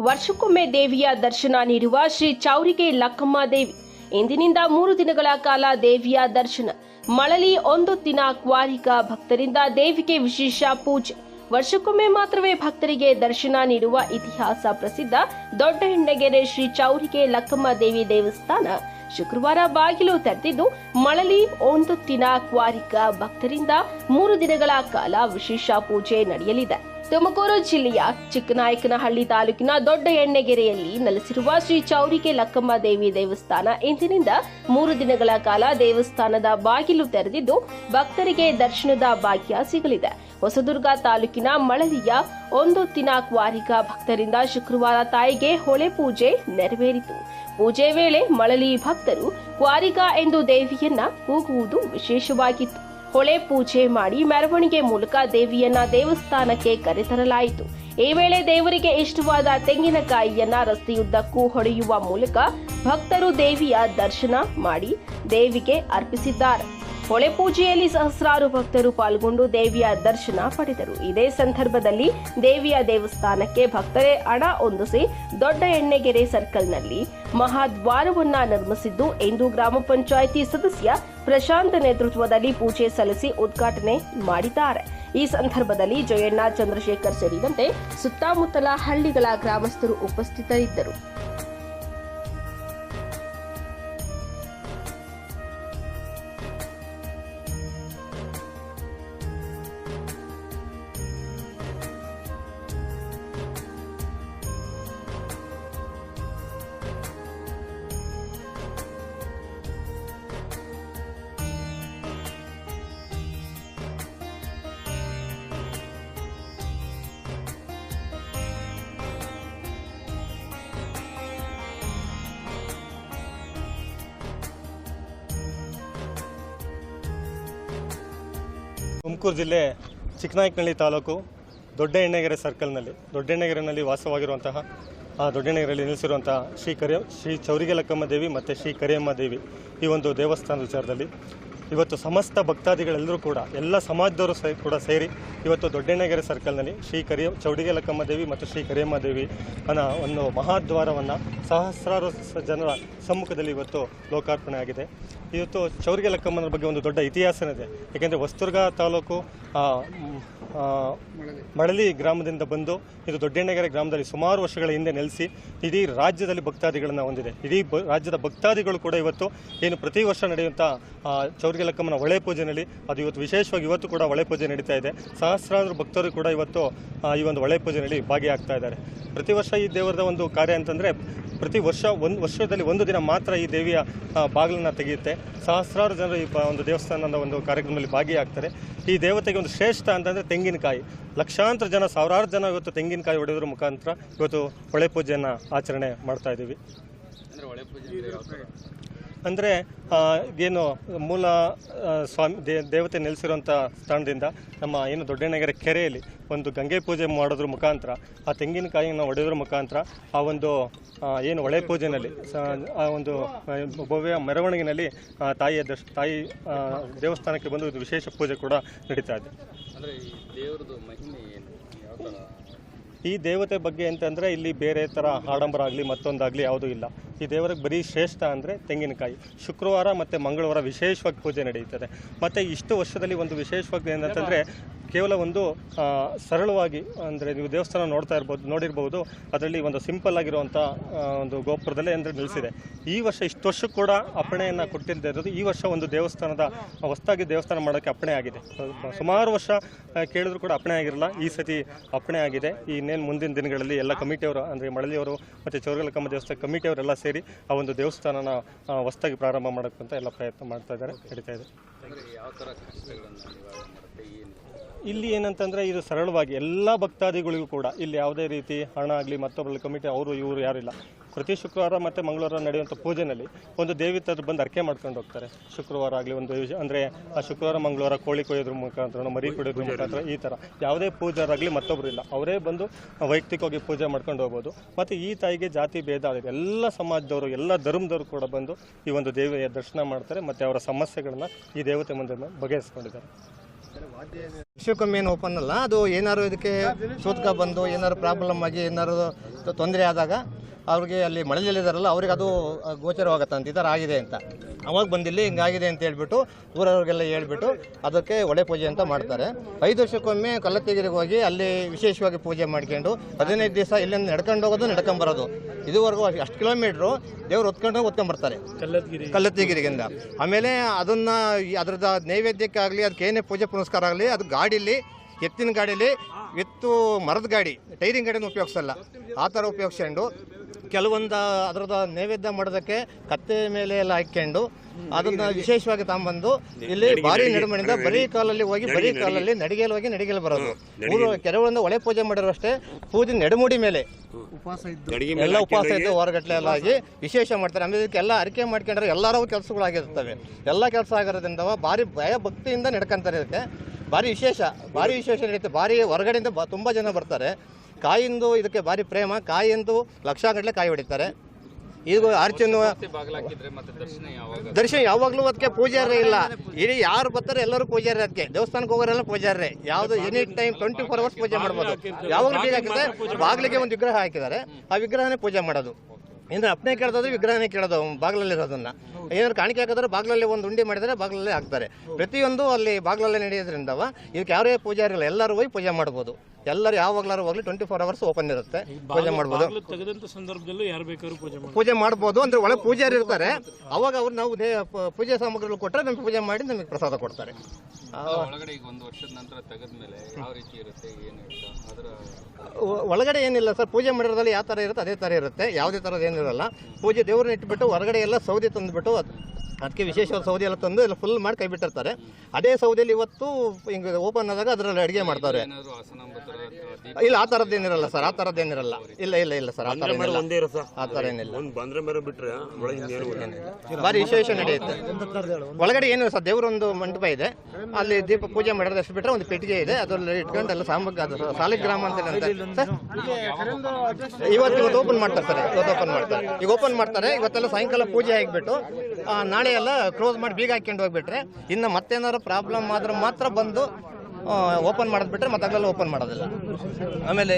ವರ್ಷಕ್ಕೊಮ್ಮೆ ದೇವಿಯ ದರ್ಶನ ನೀಡುವ ಶ್ರೀ ಚೌರಿಗೆ ಲಕ್ಕಮ್ಮ ದೇವಿ. ಇಂದಿನಿಂದ ಮೂರು ದಿನಗಳ ಕಾಲ ದೇವಿಯ ದರ್ಶನ. ಮಳಲಿ ಒಂದು ದಿನ ಕ್ವಾರಿಕ ಭಕ್ತರಿಂದ ದೇವಿಗೆ ವಿಶೇಷ ಪೂಜೆ. ವರ್ಷಕ್ಕೊಮ್ಮೆ ಮಾತ್ರವೇ ಭಕ್ತರಿಗೆ ದರ್ಶನ ನೀಡುವ ಇತಿಹಾಸ ಪ್ರಸಿದ್ಧ ದೊಡ್ಡ ಹೆಣ್ಣಗೆರೆ ಶ್ರೀ ಚೌರಿಗೆ ಲಕ್ಕಮ್ಮ ದೇವಿ ದೇವಸ್ಥಾನ. ಶುಕ್ರವಾರ ಬಾಗಿಲು ತೆರೆದಿದ್ದು, ಮಳಲಿ ಒಂದು ದಿನ ಕ್ವಾರಿಕ ಭಕ್ತರಿಂದ ಮೂರು ದಿನಗಳ ಕಾಲ ವಿಶೇಷ ಪೂಜೆ ನಡೆಯಲಿದೆ. ತುಮಕೂರು ಜಿಲ್ಲೆಯ ಚಿಕ್ಕನಾಯಕನಹಳ್ಳಿ ತಾಲೂಕಿನ ದೊಡ್ಡ ಎಣ್ಣೆಗೆರೆಯಲ್ಲಿ ನೆಲೆಸಿರುವ ಶ್ರೀ ಚೌರಿಗೆ ಲಕ್ಕಮ್ಮ ದೇವಿ ದೇವಸ್ಥಾನ ಇಂದಿನಿಂದ ಮೂರು ದಿನಗಳ ಕಾಲ ದೇವಸ್ಥಾನದ ಬಾಗಿಲು ತೆರೆದಿದ್ದು ಭಕ್ತರಿಗೆ ದರ್ಶನದ ಭಾಗ್ಯ ಸಿಗಲಿದೆ. ಹೊಸದುರ್ಗ ತಾಲೂಕಿನ ಮಳಲಿಯ ಒಂದು ದಿನ ಕ್ವಾರಿಕ ಭಕ್ತರಿಂದ ಶುಕ್ರವಾರ ತಾಯಿಗೆ ಹೊಳೆ ಪೂಜೆ ನೆರವೇರಿತು. ಪೂಜೆ ವೇಳೆ ಮಳಲಿ ಭಕ್ತರು ಕ್ವಾರಿಕ ಎಂದು ದೇವಿಯನ್ನ ಕೂಗುವುದು ವಿಶೇಷವಾಗಿತ್ತು. ಹೊಳೆ ಪೂಜೆ ಮಾಡಿ ಮೆರವಣಿಗೆ ಮೂಲಕ ದೇವಿಯನ್ನ ದೇವಸ್ಥಾನಕ್ಕೆ ಕರೆತರಲಾಯಿತು. ಈ ವೇಳೆ ದೇವರಿಗೆ ಇಷ್ಟವಾದ ತೆಂಗಿನಕಾಯಿಯನ್ನ ರಸ್ತೆಯುದ್ದಕ್ಕೂ ಹೊಡೆಯುವ ಮೂಲಕ ಭಕ್ತರು ದೇವಿಯ ದರ್ಶನ ಮಾಡಿ ದೇವಿಗೆ ಅರ್ಪಿಸಿದ್ದಾರೆ. ಹೊಳೆ ಪೂಜೆಯಲ್ಲಿ ಸಹಸ್ರಾರು ಭಕ್ತರು ಪಾಲ್ಗೊಂಡು ದೇವಿಯ ದರ್ಶನ ಪಡೆದರು. ಇದೇ ಸಂದರ್ಭದಲ್ಲಿ ದೇವಿಯ ದೇವಸ್ಥಾನಕ್ಕೆ ಭಕ್ತರೇ ಹಣ ಹೊಂದಿಸಿ ದೊಡ್ಡ ಎಣ್ಣೆಗೆರೆ ಸರ್ಕಲ್ನಲ್ಲಿ ಮಹಾದ್ವಾರವನ್ನ ನಿರ್ಮಿಸಿದ್ದು ಎಂದು ಗ್ರಾಮ ಪಂಚಾಯಿತಿ ಸದಸ್ಯ ಪ್ರಶಾಂತ್ ನೇತೃತ್ವದಲ್ಲಿ ಪೂಜೆ ಸಲ್ಲಿಸಿ ಉದ್ಘಾಟನೆ ಮಾಡಿದ್ದಾರೆ. ಈ ಸಂದರ್ಭದಲ್ಲಿ ಜಯಣ್ಣ ಚಂದ್ರಶೇಖರ್ ಸೇರಿದಂತೆ ಸುತ್ತಮುತ್ತಲ ಹಳ್ಳಿಗಳ ಗ್ರಾಮಸ್ಥರು ಉಪಸ್ಥಿತರಿದ್ದರು. ತುಮಕೂರು ಜಿಲ್ಲೆ ಚಿಕ್ಕನಾಯಕನಹಳ್ಳಿ ತಾಲೂಕು ದೊಡ್ಡ ಎಣ್ಣೆಗೆರೆ ಸರ್ಕಲ್ನಲ್ಲಿ ದೊಡ್ಡ ಎಣ್ಣೆಗೆರೆನಲ್ಲಿ ವಾಸವಾಗಿರುವಂತಹ, ಆ ದೊಡ್ಡ ಎಣ್ಣೆಗೆರೆಯಲ್ಲಿ ನಿಲ್ಲಿಸಿರುವಂತಹ ಶ್ರೀ ಕರಿಯ ಶ್ರೀ ಚೌರಿಗೆಲಕ್ಕಮ್ಮ ದೇವಿ ಮತ್ತು ಶ್ರೀ ಕರಿಯಮ್ಮ ದೇವಿ ಈ ಒಂದು ದೇವಸ್ಥಾನದ ವಿಚಾರದಲ್ಲಿ ಇವತ್ತು ಸಮಸ್ತ ಭಕ್ತಾದಿಗಳೆಲ್ಲರೂ ಕೂಡ ಎಲ್ಲ ಸಮಾಜದವರು ಸಹ ಕೂಡ ಸೇರಿ ಇವತ್ತು ದೊಡ್ಡಣ್ಣಗೆರೆ ಸರ್ಕಲ್ನಲ್ಲಿ ಶ್ರೀ ಕರಿಯ ಚೌಡಿಗೆ ಲಕ್ಕಮ್ಮ ದೇವಿ ಮತ್ತು ಶ್ರೀ ಕರಿಯಮ್ಮ ದೇವಿ ಅನ್ನೋ ಒಂದು ಮಹಾದ್ವಾರವನ್ನು ಸಹಸ್ರಾರು ಜನರ ಸಮ್ಮುಖದಲ್ಲಿ ಇವತ್ತು ಲೋಕಾರ್ಪಣೆ ಆಗಿದೆ. ಇವತ್ತು ಚೌರಿಗೆ ಲಕ್ಕಮ್ಮನ ಬಗ್ಗೆ ಒಂದು ದೊಡ್ಡ ಇತಿಹಾಸನಿದೆ ಏಕೆಂದರೆ ವಸ್ತುರ್ಗ ತಾಲೂಕು ಮಳಲಿ ಗ್ರಾಮದಿಂದ ಬಂದು ಇದು ದೊಡ್ಡೆಣ್ಣಗೆರೆ ಗ್ರಾಮದಲ್ಲಿ ಸುಮಾರು ವರ್ಷಗಳ ಹಿಂದೆ ನೆಲೆಸಿ ಇಡೀ ರಾಜ್ಯದಲ್ಲಿ ಭಕ್ತಾದಿಗಳನ್ನು ಹೊಂದಿದೆ. ಇಡೀ ರಾಜ್ಯದ ಭಕ್ತಾದಿಗಳು ಕೂಡ ಇವತ್ತು ಏನು ಪ್ರತಿ ವರ್ಷ ನಡೆಯುವಂಥ ಆ, ಚೌರಿಗೆ ಹೊಳೆ ಪೂಜೆ ಪೂಜೆಯಲ್ಲಿ ಅದು ಇವತ್ತು ವಿಶೇಷವಾಗಿ ಇವತ್ತು ಕೂಡ ಹೊಳೆ ಪೂಜೆ ನಡೀತಾ ಇದೆ. ಸಹಸ್ರಾರು ಭಕ್ತರು ಕೂಡ ಇವತ್ತು ಈ ಒಂದು ಹೊಳೆ ಪೂಜೆಯಲ್ಲಿ ಭಾಗಿಯಾಗ್ತಾ ಇದ್ದಾರೆ. ಪ್ರತಿ ವರ್ಷ ಈ ದೇವರದ ಒಂದು ಕಾರ್ಯ ಅಂತಂದರೆ, ಪ್ರತಿ ವರ್ಷ ಒಂದು, ವರ್ಷದಲ್ಲಿ ಒಂದು ದಿನ ಮಾತ್ರ ಈ ದೇವಿಯ ಬಾಗಿಲನ್ನು ತೆಗೆಯುತ್ತೆ. ಸಹಸ್ರಾರು ಜನರು ಈ ಒಂದು ದೇವಸ್ಥಾನದ ಒಂದು ಕಾರ್ಯಕ್ರಮದಲ್ಲಿ ಭಾಗಿಯಾಗ್ತಾರೆ. ಈ ದೇವತೆಗೆ ಒಂದು ಶ್ರೇಷ್ಠ ಅಂತಂದರೆ ತೆಂಗಿನಕಾಯಿ. ಲಕ್ಷಾಂತರ ಜನ, ಸಾವಿರಾರು ಜನ ಇವತ್ತು ತೆಂಗಿನಕಾಯಿ ಹೊಡೆಯೋದ್ರ ಮುಖಾಂತರ ಇವತ್ತು ಹೊಳೆ ಪೂಜೆಯನ್ನು ಆಚರಣೆ ಮಾಡ್ತಾ ಇದ್ದೀವಿ. ಅಂದರೆ ಏನು ಮೂಲ ಸ್ವಾಮಿ ದೇ ದೇವತೆ ನೆಲೆಸಿರುವಂಥ ಸ್ಥಾನದಿಂದ ನಮ್ಮ ಏನು ದೊಡ್ಡಣ್ಣಗೆರೆ ಕೆರೆಯಲ್ಲಿ ಒಂದು ಗಂಗೆ ಪೂಜೆ ಮಾಡೋದ್ರ ಮುಖಾಂತರ ಆ ತೆಂಗಿನಕಾಯಿಯನ್ನು ಹೊಡೆಯೋದ್ರ ಮುಖಾಂತರ ಆ ಒಂದು ಏನು ಹೊಳೆ ಪೂಜೆಯಲ್ಲಿ ಆ ಒಂದು ಭವ್ಯ ಮೆರವಣಿಗೆಯಲ್ಲಿ ತಾಯಿಯ ದರ್ಶ ತಾಯಿ ದೇವಸ್ಥಾನಕ್ಕೆ ಬಂದು ಇದು ವಿಶೇಷ ಪೂಜೆ ಕೂಡ ನಡೀತಾ ಇದೆ. ಈ ದೇವತೆ ಬಗ್ಗೆ ಅಂತಂದರೆ ಇಲ್ಲಿ ಬೇರೆ ಥರ ಆಡಂಬರ ಆಗಲಿ ಮತ್ತೊಂದಾಗಲಿ ಯಾವುದೂ ಇಲ್ಲ. ಈ ದೇವರಿಗೆ ಬರೀ ಶ್ರೇಷ್ಠ ಅಂದರೆ ತೆಂಗಿನಕಾಯಿ. ಶುಕ್ರವಾರ ಮತ್ತು ಮಂಗಳವಾರ ವಿಶೇಷವಾಗಿ ಪೂಜೆ ನಡೆಯುತ್ತದೆ. ಮತ್ತು ಇಷ್ಟು ವರ್ಷದಲ್ಲಿ ಒಂದು ವಿಶೇಷವಾಗಿ ಏನಂತಂದರೆ ಕೇವಲ ಒಂದು ಸರಳವಾಗಿ ಅಂದರೆ ನೀವು ದೇವಸ್ಥಾನ ನೋಡ್ತಾ ಇರ್ಬೋದು, ನೋಡಿರ್ಬೋದು. ಅದರಲ್ಲಿ ಒಂದು ಸಿಂಪಲ್ ಆಗಿರುವಂಥ ಒಂದು ಗೋಪುರದಲ್ಲೇ ಅಂದರೆ ನಿಲ್ಲಿಸಿದೆ ಈ ವರ್ಷ ಇಷ್ಟು ವರ್ಷ ಕೂಡ ಅಪ್ಪಣೆಯನ್ನು ಕೊಟ್ಟಿಲ್ಲದೆ ಇರೋದು. ಈ ವರ್ಷ ಒಂದು ದೇವಸ್ಥಾನದ, ಹೊಸದಾಗಿ ದೇವಸ್ಥಾನ ಮಾಡೋಕ್ಕೆ ಅಪ್ಪಣೆ ಆಗಿದೆ. ಸುಮಾರು ವರ್ಷ ಕೇಳಿದ್ರು ಕೂಡ ಅಪ್ಪಣೆ ಆಗಿರಲ್ಲ. ಈ ಸತಿ ಅಪ್ಪಣೆ ಆಗಿದೆ. ಇನ್ನೇನು ಮುಂದಿನ ದಿನಗಳಲ್ಲಿ ಎಲ್ಲ ಕಮಿಟಿಯವರು ಅಂದರೆ ಮಳಲಿಯವರು, ಮತ್ತು ಚೌರಗಲಕಮ್ಮ ದೇವಸ್ಥಾನ ಕಮಿಟಿಯವರೆಲ್ಲ ಸೇರಿ ಆ ಒಂದು ದೇವಸ್ಥಾನನ ಹೊಸದಾಗಿ ಪ್ರಾರಂಭ ಮಾಡೋಕ್ಕಂತ ಎಲ್ಲ ಪ್ರಯತ್ನ ಮಾಡ್ತಾ ಇದ್ದಾರೆ, ನಡೀತಾ ಇದೆ. ಇಲ್ಲಿ ಏನಂತಂದ್ರೆ ಇದು ಸರಳವಾಗಿ ಎಲ್ಲ ಭಕ್ತಾದಿಗಳಿಗೂ ಕೂಡ ಇಲ್ಲಿ ಯಾವುದೇ ರೀತಿ ಹಣ ಆಗಲಿ ಮತ್ತೊಬ್ಬರಲ್ಲಿ ಕಮಿಟಿ, ಅವರು ಇವರು ಯಾರಿಲ್ಲ ಪ್ರತಿ ಶುಕ್ರವಾರ ಮತ್ತು ಮಂಗಳವಾರ ನಡೆಯುವಂಥ ಪೂಜೆಯಲ್ಲಿ ಒಂದು ದೇವಿ ತರ ಬಂದು ಅರ್ಕೆ ಮಾಡ್ಕೊಂಡು ಹೋಗ್ತಾರೆ. ಶುಕ್ರವಾರ ಆಗಲಿ ಒಂದು ಅಂದರೆ ಆ ಶುಕ್ರವಾರ ಮಂಗಳವಾರ ಕೋಳಿ ಕೊಯ್ಯೋದ್ರ ಮುಖಾಂತರ ಮರಿ ಕೊಡೋದ್ರ ಮುಖಾಂತರ ಈ ಥರ ಯಾವುದೇ ಪೂಜಾರಾಗಲಿ ಮತ್ತೊಬ್ಬರು ಇಲ್ಲ. ಅವರೇ ಬಂದು ವೈಯಕ್ತಿಕವಾಗಿ ಪೂಜೆ ಮಾಡ್ಕೊಂಡು ಹೋಗ್ಬೋದು. ಮತ್ತು ಈ ತಾಯಿಗೆ ಜಾತಿ ಭೇದ ಆಗಿದೆ ಎಲ್ಲ ಸಮಾಜದವರು ಎಲ್ಲ ಧರ್ಮದವರು ಕೂಡ ಬಂದು ಈ ಒಂದು ದೇವಿಯ ದರ್ಶನ ಮಾಡ್ತಾರೆ. ಮತ್ತು ಅವರ ಸಮಸ್ಯೆಗಳನ್ನು ಈ ದೇವತೆ ಮುಂದೆ ಬಗೆಹರಿಸ್ಕೊಂಡಿದ್ದಾರೆ. ವಿಶ್ವಕಮ್ಮಿ ಏನು ಓಪನ್ ಅಲ್ಲ? ಅದು ಏನಾದ್ರು ಇದಕ್ಕೆ ಸೂತಕ ಬಂದು ಏನಾದ್ರು ಪ್ರಾಬ್ಲಮ್ ಆಗಿ ಏನಾದ್ರು ತೊಂದರೆ ಆದಾಗ ಅವ್ರಿಗೆ ಅಲ್ಲಿ ಮಳೆಯಲ್ಲಿದ್ದಾರಲ್ಲ ಅವ್ರಿಗೆ ಅದು ಗೋಚರವಾಗತ್ತೆ ಅಂತ ಈ ಥರ ಆಗಿದೆ ಅಂತ. ಅವಾಗ ಬಂದಿಲ್ಲಿ ಹಿಂಗಾಗಿದೆ ಅಂತ ಹೇಳ್ಬಿಟ್ಟು ಊರವ್ರಿಗೆಲ್ಲ ಹೇಳ್ಬಿಟ್ಟು ಅದಕ್ಕೆ ಒಳೆ ಪೂಜೆ ಅಂತ ಮಾಡ್ತಾರೆ. ಐದು ವರ್ಷಕ್ಕೊಮ್ಮೆ ಕಲ್ಲತ್ತಿಗಿರಿಗೆ ಹೋಗಿ ಅಲ್ಲಿ ವಿಶೇಷವಾಗಿ ಪೂಜೆ ಮಾಡ್ಕೊಂಡು ಹದಿನೈದು ದಿವಸ ಇಲ್ಲಿಂದ ನಡ್ಕೊಂಡು ಹೋಗೋದು ನಡ್ಕೊಂಬರೋದು. ಇದುವರೆಗೂ ಅಷ್ಟು ಕಿಲೋಮೀಟ್ರು ದೇವ್ರು ಹೊತ್ಕೊಂಡು ಹೋಗಿ ಹೊತ್ಕೊಂಬರ್ತಾರೆ. ಕಲ್ಲತ್ತಿಗಿರಿಗಿಂದ. ಆಮೇಲೆ ಅದನ್ನ ಅದ್ರದ್ದು ನೈವೇದ್ಯಕ್ಕಾಗಲಿ ಅದಕ್ಕೆ ಏನೇ ಪೂಜೆ ಪುನಸ್ಕಾರ ಆಗಲಿ ಅದು ಗಾಡೀಲಿ ಎತ್ತಿನ ಗಾಡೀಲಿ ಎತ್ತು ಮರದ ಗಾಡಿ ಟೈರಿಂಗ್ ಗಾಡಿನ ಉಪಯೋಗಿಸಲ್ಲ. ಆ ಥರ ಉಪಯೋಗಿಸ್ಕೊಂಡು ಕೆಲವೊಂದು ಅದರದ ನೈವೇದ್ಯ ಮಾಡೋದಕ್ಕೆ ಕತ್ತೆ ಮೇಲೆ ಎಲ್ಲ ಹಾಕ್ಕೊಂಡು ಅದನ್ನ ವಿಶೇಷವಾಗಿ ತಗೊಂಬಂದು ಇಲ್ಲಿ ಭಾರಿ ನಡುಮಣಿಂದ ಬರೀ ಕಾಲಲ್ಲಿ ಹೋಗಿ ಬರೀ ಕಾಲಲ್ಲಿ ನಡಿಗೆಲ್ ಹೋಗಿ ನಡಿಗೆಲ್ ಬರೋದು ಊರು ಕೆಲವೊಂದು ಒಳೆ ಪೂಜೆ ಮಾಡಿರೋ ಅಷ್ಟೇ ಪೂಜೆ ನಡುಮುಡಿ ಮೇಲೆ. ಉಪವಾಸ ಇದ್ದು. ಎಲ್ಲ ಉಪವಾಸ ಇದ್ದು ಹೊರಗಟ್ಲೆ ಎಲ್ಲ ಆಗಿ ವಿಶೇಷ ಮಾಡ್ತಾರೆ. ಆಮೇಲೆ ಇದಕ್ಕೆಲ್ಲ ಅರಿಕೆ ಮಾಡ್ಕೊಂಡ್ರೆ ಎಲ್ಲರೂ ಕೆಲಸಗಳಾಗಿರ್ತವೆ. ಎಲ್ಲ ಕೆಲಸ ಆಗಿರೋದ್ರಿಂದ ಭಾರಿ ಭಯ ಭಕ್ತಿಯಿಂದ ನಡ್ಕೊಂತಾರೆ ಇದಕ್ಕೆ. ಭಾರಿ ವಿಶೇಷ ಭಾರಿ ವಿಶೇಷ ನಡೆಯುತ್ತೆ ಭಾರಿ ಹೊರಗಡೆಯಿಂದ ಬ ತುಂಬ ಜನ ಬರ್ತಾರೆ. ಕಾಯಿಂದು ಇದಕ್ಕೆ ಭಾರಿ ಪ್ರೇಮ ಕಾಯಿಂದು ಲಕ್ಷಗಟ್ಟಲೆ ಕಾಯಿ ಹೊಡಿತಾರೆ. ಈಗ ಅರ್ಚನ ದರ್ಶನ ಯಾವಾಗ? ದರ್ಶನ ಯಾವಾಗಲೂ ಅದಕ್ಕೆ ಪೂಜಾರೇ ಇಲ್ಲ. ಇಡೀ ಯಾರು ಬರ್ತಾರೆ ಎಲ್ಲರೂ ಪೂಜಾರಿ ಅದಕ್ಕೆ. ದೇವಸ್ಥಾನಕ್ಕೆ ಹೋಗೋರೆಲ್ಲ ಪೂಜಾರೇ ಯಾವುದು any time twenty four hours ಪೂಜೆ ಮಾಡ್ಬೋದು. ಯಾವಾಗಲೂ ಬೀಗ ಹಾಕಿದ್ರೆ ಬಾಗಿಲಿಗೆ ಒಂದು ವಿಗ್ರಹ ಹಾಕಿದ್ದಾರೆ. ಆ ವಿಗ್ರಹನೇ ಪೂಜೆ ಮಾಡೋದು. ಇಂದ್ರೆ ಅಪ್ನೆ ಕೇಳೋದಾದ್ರೆ ವಿಗ್ರಹನೇ ಕೇಳೋದು ಬಾಗ್ಲಲ್ಲಿ ಇರೋದನ್ನ ಏನಾದ್ರು ಕಾಣಿಕೆ ಹಾಕಿದ್ರೆ ಬಾಗಿಲಲ್ಲಿ ಒಂದು ಉಂಡಿ ಮಾಡಿದರೆ ಬಾಗಿಲಲ್ಲೇ ಹಾಕ್ತಾರೆ. ಪ್ರತಿಯೊಂದು ಅಲ್ಲಿ ಬಾಗಿಲಲ್ಲೇ ನಡೆಯೋದ್ರಿಂದವ ಇದಕ್ಕೆ ಯಾರೇ ಪೂಜಾರಿ ಇಲ್ಲ ಎಲ್ಲರೂ ಹೋಗಿ ಪೂಜೆ ಮಾಡ್ಬೋದು. ಎಲ್ಲರೂ ಯಾವಾಗ್ಲಾರು ಹೋಗ್ಲಿ ಟ್ವೆಂಟಿ ಫೋರ್ ಅವರ್ಸ್ ಓಪನ್ ಇರುತ್ತೆ ಪೂಜೆ ಮಾಡ್ಬೋದು. ಬಾಗ್ಲು ತೆಗೆದಂತ ಸಂದರ್ಭದಲ್ಲೂ ಯಾರು ಬೇಕಾದ್ರೂ ಪೂಜೆ ಮಾಡಬಹುದು ಪೂಜೆ ಮಾಡ್ಬೋದು ಅಂದ್ರೆ ಒಳಗೆ ಪೂಜಾರಿ ಇರ್ತಾರೆ. ಅವಾಗ ಅವ್ರು ನಾವು ಪೂಜೆ ಸಾಮಗ್ರಿಗಳು ಕೊಟ್ಟರೆ ನಮ್ಗೆ ಪೂಜೆ ಮಾಡಿ ನಮಗೆ ಪ್ರಸಾದ ಕೊಡ್ತಾರೆ. ಆ, ಒಳಗಡೆ ಈಗ ಒಂದು ವರ್ಷದ ನಂತರ ತೆಗೆದ್ಮೇಲೆ ಯಾವ ರೀತಿ ಇರುತ್ತೆ ಏನು ಇರುತ್ತೆ? ಅದರ ಒ- ಒಳಗಡೆ ಏನಿಲ್ಲ ಸರ್ ಪೂಜೆ ಮಾಡಿರೋದ್ರಲ್ಲಿ ಯಾವ ಥರ ಇರುತ್ತೆ ಅದೇ ಥರ ಇರುತ್ತೆ. ಯಾವುದೇ ಥರದ್ದು ಏನಿರಲ್ಲ. ಪೂಜೆ ದೇವ್ರನ್ನ ಇಟ್ಬಿಟ್ಟು ಹೊರಗಡೆ ಎಲ್ಲ ಸೌದೆ ತಂದುಬಿಟ್ಟು ಅದಕ್ಕೆ ವಿಶೇಷವಾದ ಸೌದೆ ಎಲ್ಲ ತಂದು ಎಲ್ಲ ಫುಲ್ ಮಾಡಿ ಕೈ ಬಿಟ್ಟಿರ್ತಾರೆ ಅದೇ ಸೌದೆಯಲ್ಲಿ ಇವತ್ತು ಹಿಂಗೆ ಓಪನ್ ಆದಾಗ ಅದರಲ್ಲಿ ಅಡುಗೆ ಮಾಡ್ತಾರೆ. ಇಲ್ಲ ಆ ಥರದ್ದು ಏನಿರಲ್ಲ ಸರ್ ಆ ಥರದ್ದೇನಿರಲ್ಲ ಇಲ್ಲ ಇಲ್ಲ ಇಲ್ಲ ಸರ್ ಆ ಥರ ಏನಿಲ್ಲ. ಒಂದೇ ಆ ಥರ ಏನಿಲ್ಲ. ಒಂದ್ ಬಂದ್ರೆ ಮೇಲೆ ಬಿಟ್ರೆ ಒಳಗಿಂದ ಏನು ಗೊತ್ತಿಲ್ಲ. ಭಾರಿ ವಿಶೇಷ ನಡೆಯುತ್ತೆ. ಒಳಗಡೆ ಏನು ಸರ್ ದೇವರೊಂದು ಮಂಟಪ ಇದೆ. ಅಲ್ಲಿ ದೀಪ ಪೂಜೆ ಮಾಡಿದ್ರೆ ಅಷ್ಟು ಬಿಟ್ಟರೆ ಒಂದು ಪೆಟ್ಟಿಗೆ ಇದೆ. ಅದರಲ್ಲಿ ಇಟ್ಕೊಂಡು ಎಲ್ಲ ಸಾಮಗ್ರಿ ಅದು ಸಾಲಿಗ್ರಾಮ ಅಂತ ಇವತ್ತು ಇವತ್ತು ಓಪನ್ ಮಾಡ್ತಾರೆ ಸರ್ ಇವತ್ತು ಓಪನ್ ಮಾಡ್ತಾರೆ. ಈಗ ಓಪನ್ ಮಾಡ್ತಾರೆ ಇವತ್ತೆಲ್ಲ ಸಾಯಂಕಾಲ ಪೂಜೆ ಆಗಿಬಿಟ್ಟು ಆ, ನಾಳೆ ಎಲ್ಲ ಕ್ಲೋಸ್ ಮಾಡಿ ಬೀಗ ಹಾಕ್ಕೊಂಡು ಹೋಗ್ಬಿಟ್ರೆ ಇನ್ನು ಮತ್ತೇನಾದ್ರು ಪ್ರಾಬ್ಲಮ್ ಆದ್ರೆ ಮಾತ್ರ ಬಂದು ಓಪನ್ ಮಾಡೋದು ಬಿಟ್ರೆ ಮತ್ತೆ ಓಪನ್ ಮಾಡೋದಿಲ್ಲ. ಆಮೇಲೆ